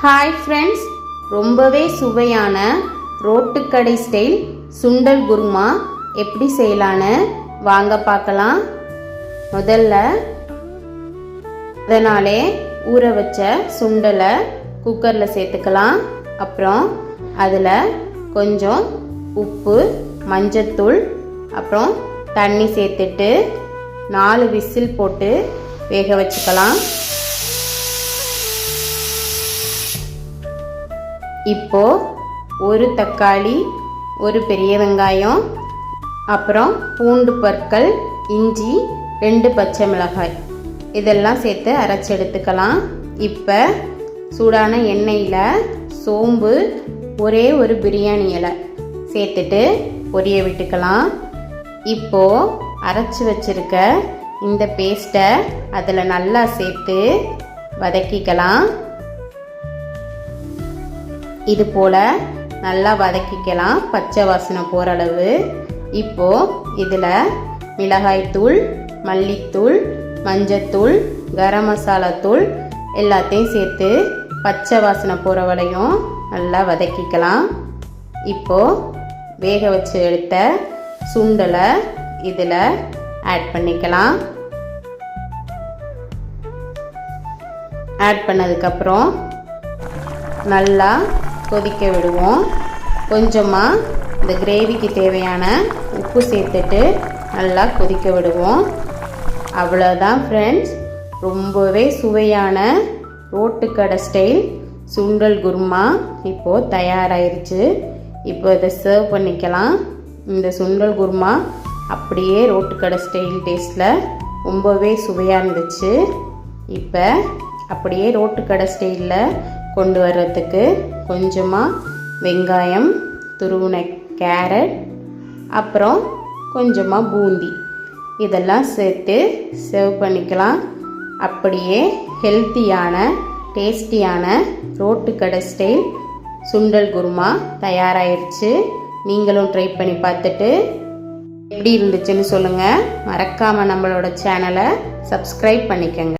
Hi friends ரொம்பவே சுவையான ரோட்டுக்கடை style சுண்டல் குருமா எப்படி செய்யலான்னு வாங்க பார்க்கலாம். முதல்ல அதனாலே ஊற வச்ச சுண்டலை குக்கரில் சேர்த்துக்கலாம். அப்புறம் அதில் கொஞ்சம் உப்பு மஞ்சத்தூள் அப்புறம் தண்ணி சேர்த்துட்டு நாலு விசில் போட்டு வேக வச்சுக்கலாம். இப்போ ஒரு தக்காளி ஒரு பெரிய வெங்காயம் அப்புறம் பூண்டு பற்கள் இஞ்சி ரெண்டு பச்சை மிளகாய். இதெல்லாம் சேர்த்து அரைச்சி எடுத்துக்கலாம். இப்போ சூடான எண்ணெயில் சோம்பு ஒரே ஒரு பிரியாணி இலை சேர்த்துட்டு பொரிய விட்டுக்கலாம். இப்போது அரைச்சி வச்சிருக்க இந்த பேஸ்ட்டை அதில் நல்லா சேர்த்து வதக்கிக்கலாம். இது போல் நல்லா வதக்கிக்கலாம் பச்சை வாசனை போகிற அளவு. இப்போது இதில் மிளகாய்த்தூள் மல்லித்தூள் மஞ்சத்தூள் கரம் மசாலா தூள் எல்லாத்தையும் சேர்த்து பச்சை வாசனை போகிற வரையும் நல்லா வதக்கிக்கலாம். இப்போது வேக வச்சு எடுத்த சுண்டலை இதில் ஆட் பண்ணிக்கலாம். ஆட் பண்ணதுக்கப்புறம் நல்லா கொதிக்க விடுவோம். கொஞ்சமாக இந்த கிரேவிக்கு தேவையான உப்பு சேர்த்துட்டு நல்லா கொதிக்க விடுவோம். அவ்வளோதான் ஃப்ரெண்ட்ஸ் ரொம்பவே சுவையான ரோட்டுக்கடை ஸ்டைல் சுண்டல் குருமா இப்போது தயாராகிருச்சு இப்போ இதை சர்வ் பண்ணிக்கலாம். இந்த சுண்டல் குருமா அப்படியே ரோட்டுக்கடை ஸ்டைல் டேஸ்ட்டில் ரொம்பவே சுவையாக இருந்துச்சு. இப்போ அப்படியே ரோட்டுக்கடை ஸ்டைலில் கொண்டு வர்றதுக்கு கொஞ்சமாக வெங்காயம் துருவின கேரட் அப்புறம் கொஞ்சமாக பூந்தி. இதெல்லாம் சேர்த்து சர்வ் பண்ணிக்கலாம். அப்படியே ஹெல்த்தியான டேஸ்டியான கடை ஸ்டைல் சுண்டல் குருமா தயாராகிருச்சு நீங்களும் ட்ரை பண்ணி பார்த்துட்டு எப்படி இருந்துச்சுன்னு சொல்லுங்கள் மறக்காமல் நம்மளோட சேனலை சப்ஸ்கிரைப் பண்ணிக்கோங்க.